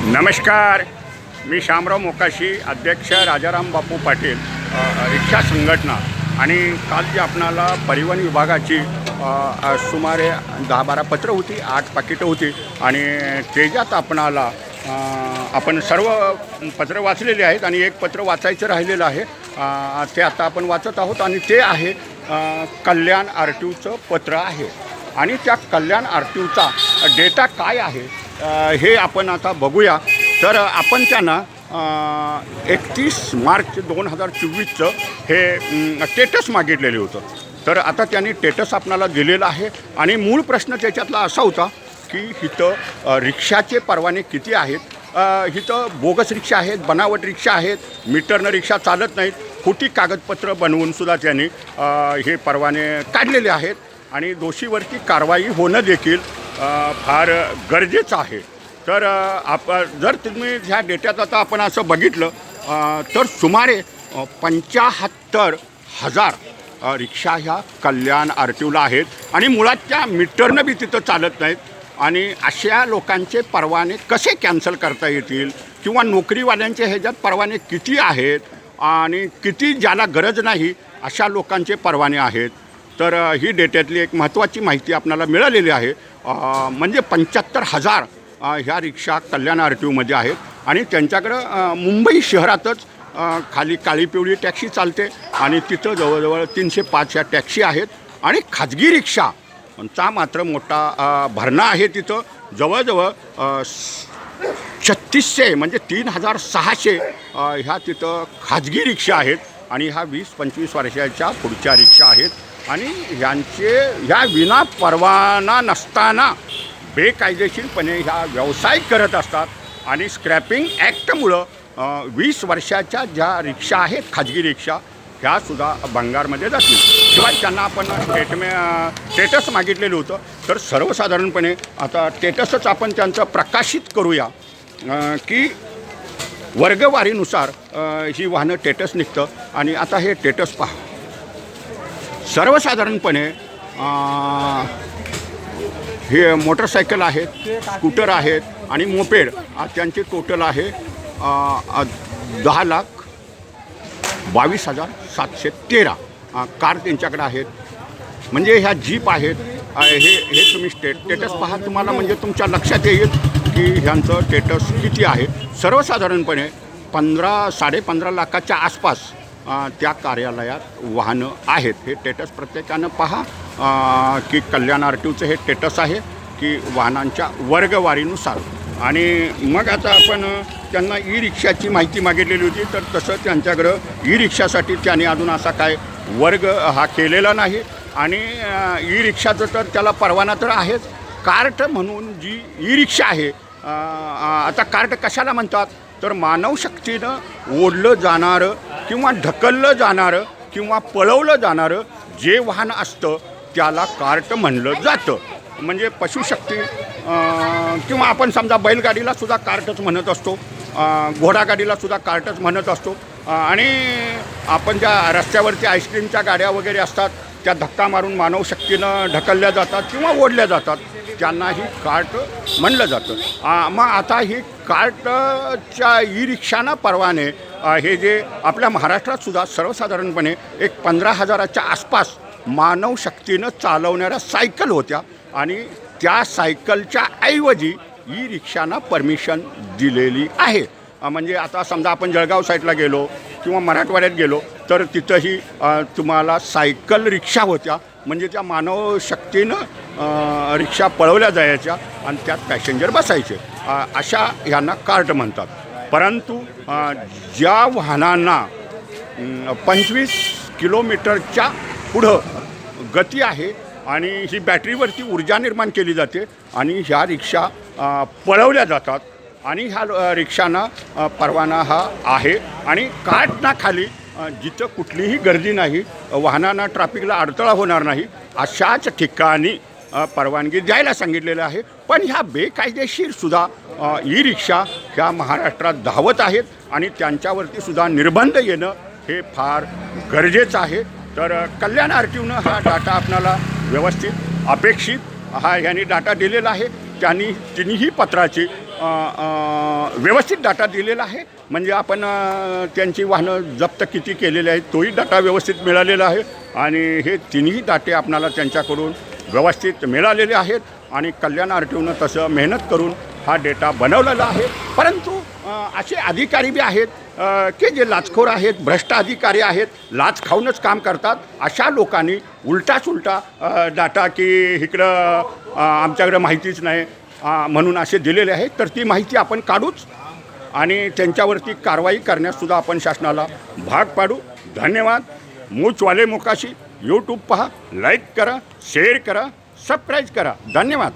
नमस्कार. मी शामराव मोकाशी अध्यक्ष राजाराम बापू पाटील रिक्षा संघटना आणि काल जी आपणाला परिवहन विभागाची सुमारे दहा बारा पत्रं होती आठ पाकिटं होती आणि त्याच्यात आपणाला आपण सर्व पत्र वाचलेली आहेत आणि एक पत्र वाचायचं राहिलेलं आहे. ते आता आपण वाचत आहोत आणि ते आहे कल्याण आर टी पत्र आहे. आणि त्या कल्याण आर टीचा डेटा काय आहे? हे आपण आता बघूया. तर आपण त्यांना एकतीस मार्च दोन हजार चोवीसचं हे टेटस मागितलेलं होतं. तर आता त्यांनी टेटस आपणाला दिलेलं आहे. आणि मूळ प्रश्न त्याच्यातला असा होता की इथं रिक्षाचे परवाने किती आहेत? इथं बोगस रिक्षा आहेत बनावट रिक्षा आहेत मीटरनं रिक्षा चालत नाहीत. खोटी कागदपत्र बनवूनसुद्धा त्यांनी हे परवाने काढलेले आहेत. आणि दोषीवरती कारवाई होणं देखील फार गरजेचं आहे. तर आप जर तुम्ही ह्या डेट्यात आता आपण असं बघितलं तर सुमारे पंचाहत्तर पंच्याहत्तर हजार रिक्षा ह्या कल्याण आर टी ओला आहेत आणि मुळात त्या मीटरनं बी तिथं चालत नाहीत आणि अशा लोकांचे परवाने कसे कॅन्सल करता येतील किंवा नोकरीवाल्यांचे ह्याच्यात परवाने किती आहेत आणि किती ज्याला गरज नाही अशा लोकांचे परवाने आहेत. तर ही डेट्यातली एक महत्त्वाची माहिती आपल्याला मिळालेली आहे. म्हणजे पंच्याहत्तर हजार ह्या रिक्षा कल्याण आर टी ओमध्ये आहेत आणि त्यांच्याकडं मुंबई शहरातच खाली काळी पिवळी टॅक्सी चालते आणि तिथं जवळजवळ तीनशे पाच ह्या टॅक्सी आहेत आणि खाजगी रिक्षा चा मात्र मोठा भरणा आहे तिथं. जवळजवळ छत्तीसशे म्हणजे तीन हजार सहाशे ह्या तिथं खाजगी रिक्षा आहेत. आणि ह्या वीस पंचवीस वर्षाच्या पुढच्या रिक्षा आहेत. आणि ह्यांचे ह्या विना परवाना नसताना बेकायदेशीरपणे ह्या व्यवसाय करत असतात. आणि स्क्रॅपिंग ॲक्टमुळं वीस वर्षाच्या ज्या रिक्षा आहेत खाजगी रिक्षा ह्यासुद्धा बंगारमध्ये जातील शिवाय त्यांना आपण स्टेटमे स्टेटस मागितलेलं होतं. तर सर्वसाधारणपणे आता स्टेटसच आपण त्यांचं प्रकाशित करूया. की वर्गवारीनुसार ही वाहनं टेटस निघतं. आणि आता हे टेटस पहा. सर्वसाधारणपणे हे मोटरसायकल आहेत स्कूटर आहेत आणि मोपेड त्यांचे टोटल आहे दहा लाख बावीस हजार सातशे तेरा कार त्यांच्याकडे आहेत. म्हणजे ह्या जीप आहेत हे हे तुम्ही स्टेट स्टेटस पहा. तुम्हाला म्हणजे तुमच्या लक्षात येईल की ह्यांचं स्टेटस किती आहे. सर्वसाधारणपणे पंधरा साडेपंधरा लाखाच्या आसपास त्या कार्यालयात वाहनं आहेत. हे टेटस प्रत्येकानं पहा. की कल्याण आर टी ओचं हे टेटस आहे की वाहनांच्या वर्गवारीनुसार. आणि मग आता आपण त्यांना ई रिक्षाची माहिती मागितलेली होती तर तसं त्यांच्याकडं ई रिक्षासाठी त्यांनी अजून असा काय वर्ग हा केलेला नाही. आणि ई रिक्षाचं तर त्याला परवाना तर आहेच. कार्ट म्हणून जी ई रिक्षा आहे आता कार्ट कशाला म्हणतात? तर मानवशक्तीनं ओढलं जाणारं किंवा ढकललं जाणारं किंवा पळवलं जाणारं जे वाहन असतं त्याला कार्ट म्हणलं जातं. म्हणजे पशुशक्ती किंवा आपण समजा बैलगाडीला सुद्धा कार्टच म्हणत असतो घोडागाडीला सुद्धा कार्टच म्हणत असतो. आणि आपण ज्या रस्त्यावरती आईस्क्रीमच्या गाड्या वगैरे असतात त्या धक्का मारून मानवशक्तीनं ढकलल्या जातात किंवा ओढल्या जातात त्यांना ही कार्ट म्हणलं जातं. मग आता ही कार्टच्या ई रिक्षांना परवाने हे जे आपल्या महाराष्ट्रात सुद्धा सर्वसाधारणपणे एक पंधरा हजाराच्या आसपास मानवशक्तीनं चालवणाऱ्या सायकल होत्या आणि त्या सायकलच्या ऐवजी ई रिक्षांना परमिशन दिलेली आहे. म्हणजे आता समजा आपण जळगाव साईडला गेलो किंवा मराठवाड्यात गेलो तर तिथंही तुम्हाला सायकल रिक्षा होत्या. म्हणजे त्या मानवशक्तीनं शक्तीनं रिक्षा पळवल्या जायच्या आणि त्यात पॅसेंजर बसायचे. अशा ह्यांना कार्ट म्हणतात. परंतु ज्या वाहनांना पंचवीस किलोमीटरच्या पुढं गती आहे आणि ही बॅटरीवरती ऊर्जा निर्माण केली जाते आणि ह्या रिक्षा पळवल्या जातात आणि ह्या रिक्षांना परवाना हा आहे. आणि कार्टना खाली जिथं कुठलीही गर्दी नाही वाहनांना ट्रॅफिकला अडथळा होणार नाही अशाच ठिकाणी परवानगी द्यायला सांगितलेलं आहे. पण ह्या बेकायदेशीर सुद्धा ई रिक्षा ह्या महाराष्ट्रात धावत आहेत आणि त्यांच्यावरती सुद्धा निर्बंध येणं हे फार गरजेचं आहे. तर कल्याण आर टी हा डाटा आपणाला व्यवस्थित अपेक्षित हा ह्यांनी डाटा दिलेला आहे. त्यांनी तिन्ही पत्राची व्यवस्थित डाटा दिलेला आहे. म्हणजे आपण त्यांची वाहनं जप्त किती केलेली आहेत तोही डाटा व्यवस्थित मिळालेला आहे. आणि हे तिन्ही डाटे आपणाला त्यांच्याकडून व्यवस्थित मिळालेले आहेत. आणि कल्याण आर तसं मेहनत करून हा डेटा बनवलेला आहे. परंतु असे अधिकारी बी आहेत की जे लाचखोर आहेत भ्रष्ट अधिकारी आहेत लाच खाऊनच काम करतात. अशा लोकांनी उलटाच उलटा डाटा की इकडं आमच्याकडं माहितीच नाही. म्हणून असे दिलेले आहेत. तर ती माहिती आपण काढूच आणि त्यांच्यावरती कारवाई करण्याससुद्धा आपण शासनाला भाग पाडू. धन्यवाद. मूचवाले मोकाशी. यूट्यूब पहा. लाईक करा. शेअर करा. सबस्क्राईब करा. धन्यवाद.